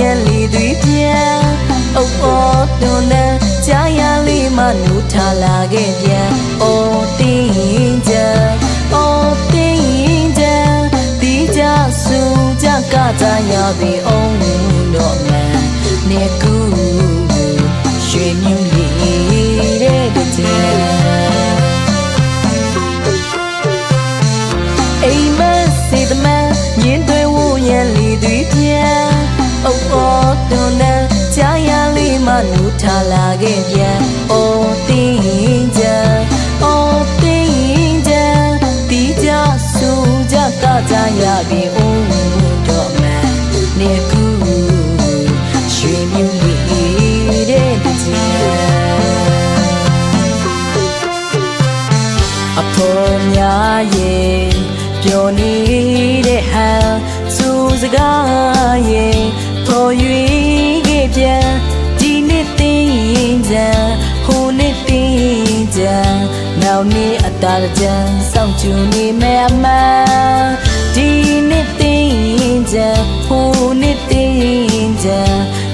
ရဲ့လီတွေပြန်အုပ်အော်တွန်းတဲ့ကြာရလေးမှနူထလာခဲ့ပြန်အော်တင်းကြအော်တင်းကြဒီကြဆူကြကကြရပြီအောင်တော့မှနေကူရွှေမြူ ထားလာခဲ့ပြန်အိုးတင်းကြအိုးတင်းကြဒီကြဆူကြကကြရပြီဦးတော့မှန်နေကူရွှေမြူလေးတဲ့တဲ့အဖော်များရဲ့ပြောနေတဲ့ဟန်စူစကားရဲ့ ကြံဟိုနှစ်တင်းကြံနောက်နေ့အတားကြံစောင့်ကြနေမယ်အမှန်ဒီနှစ်တင်းကြံဟိုနှစ်တင်းကြံ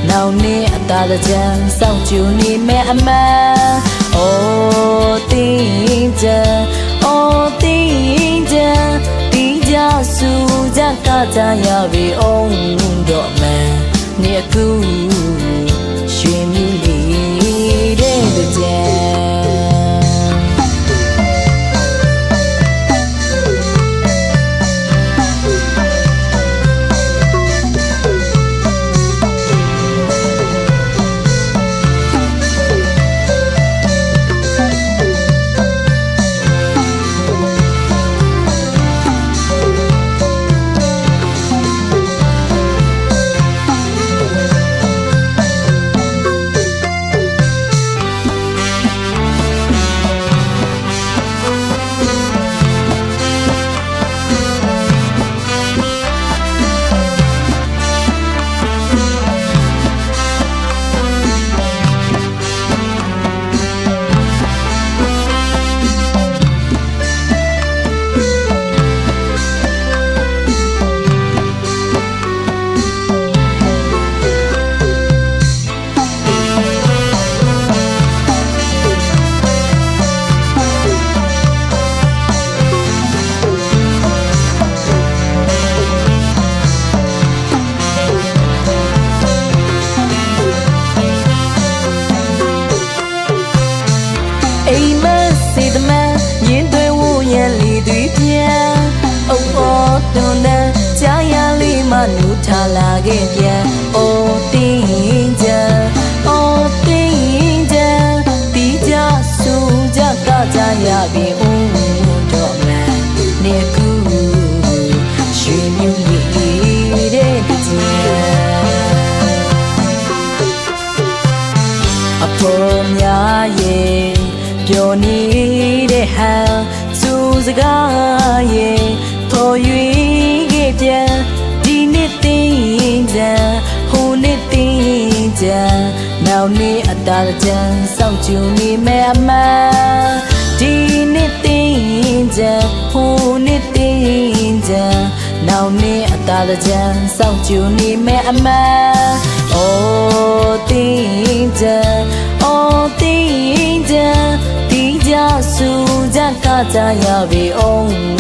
နောက်နေ့အတားကြံစောင့်ကြနေမယ်အမှန် Oh, tinja, oh, tinja, tinja suja kata ya vi on do man, ရပြီဦးတော့မှန်နေကူရွှေမြူလေးတဲ့ကြည်အပေါ်များရဲ့ပြောနေတဲ့ဟန်စူစကားရဲ့ပေါ်၍ခဲ့ပြန်ဒီနှစ်တင်းကြံဟိုနှစ်တင်းကြံနောက်နေ့အတားကြံစောင့်ကြနေမယ်အမှန် ဒီနှစ်တင်းကြံဟိုနှစ်တင်းကြံနောက်နေ့အတားကြံစောင့်ကြနေမယ်အမှန် Oh တင်းကြံ Oh တင်းကြံဒီကြဆူကြကကြရပြီအောင်